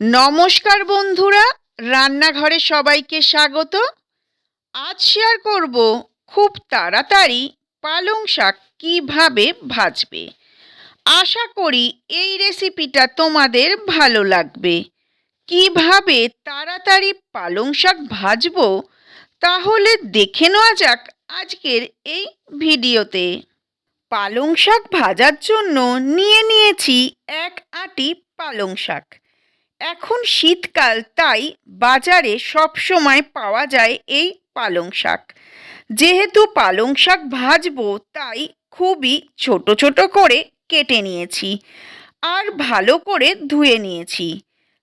নমস্কার বন্ধুরা, রান্নাঘরে সবাইকে স্বাগত। আজ শেয়ার করব খুব তাড়াতাড়ি পালং শাক কীভাবে ভাজবে। আশা করি এই রেসিপিটা তোমাদের ভালো লাগবে। কীভাবে তাড়াতাড়ি পালং শাক ভাজব, তাহলে দেখে নেওয়া যাক আজকের এই ভিডিওতে। পালং শাক ভাজার জন্য নিয়ে নিয়েছি এক আটি পালং শাক। এখন শীতকাল, তাই বাজারে সব সময় পাওয়া যায় এই পালং শাক। যেহেতু পালং শাক ভাজবো, তাই খুবই ছোট ছোট করে কেটে নিয়েছি আর ভালো করে ধুয়ে নিয়েছি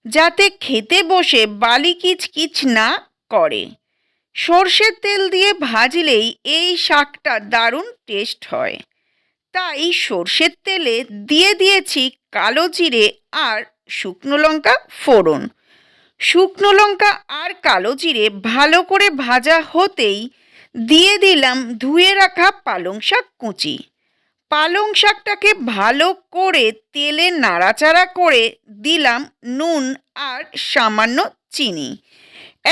যাতে খেতে বসে বালি কিচকিচ না করে। সর্ষের তেল দিয়ে ভাজলেই এই শাকটা দারুণ টেস্ট হয়। তাই সর্ষের তেলে দিয়ে দিয়েছি কালো জিরে আর শুকনো লঙ্কা ফোড়ন। শুকনো লঙ্কা আর কালো জিরে ভালো করে ভাজা হতেই দিয়ে দিলাম ধুয়ে রাখা পালং শাক কুচি। পালং শাকটাকে ভালো করে তেলে নাড়াচাড়া করে দিলাম নুন আর সামান্য চিনি।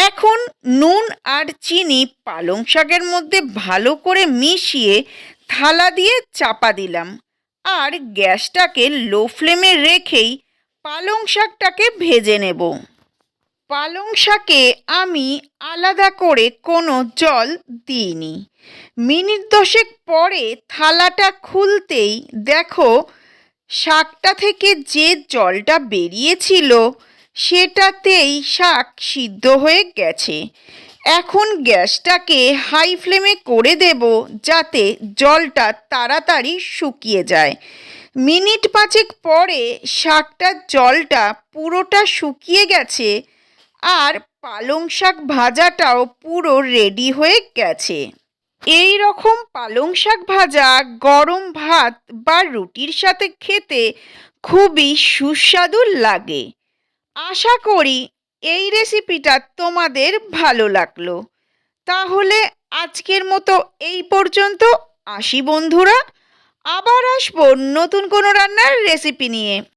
এখন নুন আর চিনি পালং শাকের মধ্যে ভালো করে মিশিয়ে থালা দিয়ে চাপা দিলাম। আর গ্যাসটাকে লো ফ্লেমে রেখেই পালং শাকটাকে ভেজে নেব। পালং শাকে আমি আলাদা করে কোনো জল দিইনি। মিনিট দশেক পরে থালাটা খুলতেই দেখো শাকটা থেকে যে জলটা বেরিয়েছিল, সেটাতেই শাক সিদ্ধ হয়ে গেছে। এখন গ্যাসটাকে হাই ফ্লেমে করে দেব যাতে জলটা তাড়াতাড়ি শুকিয়ে যায়। মিনিট পাঁচেক পরে শাকটার জলটা পুরোটা শুকিয়ে গেছে আর পালং শাক ভাজাটাও পুরো রেডি হয়ে গেছে। এই রকম পালং শাক ভাজা, গরম ভাত বা রুটির সাথে খেতে খুবই সুস্বাদু লাগে। আশা করি এই রেসিপিটা তোমাদের ভালো লাগল। তাহলে আজকের মতো এই পর্যন্ত আসি বন্ধুরা। আবার আসব নতুন কোনো রান্নার রেসিপি নিয়ে।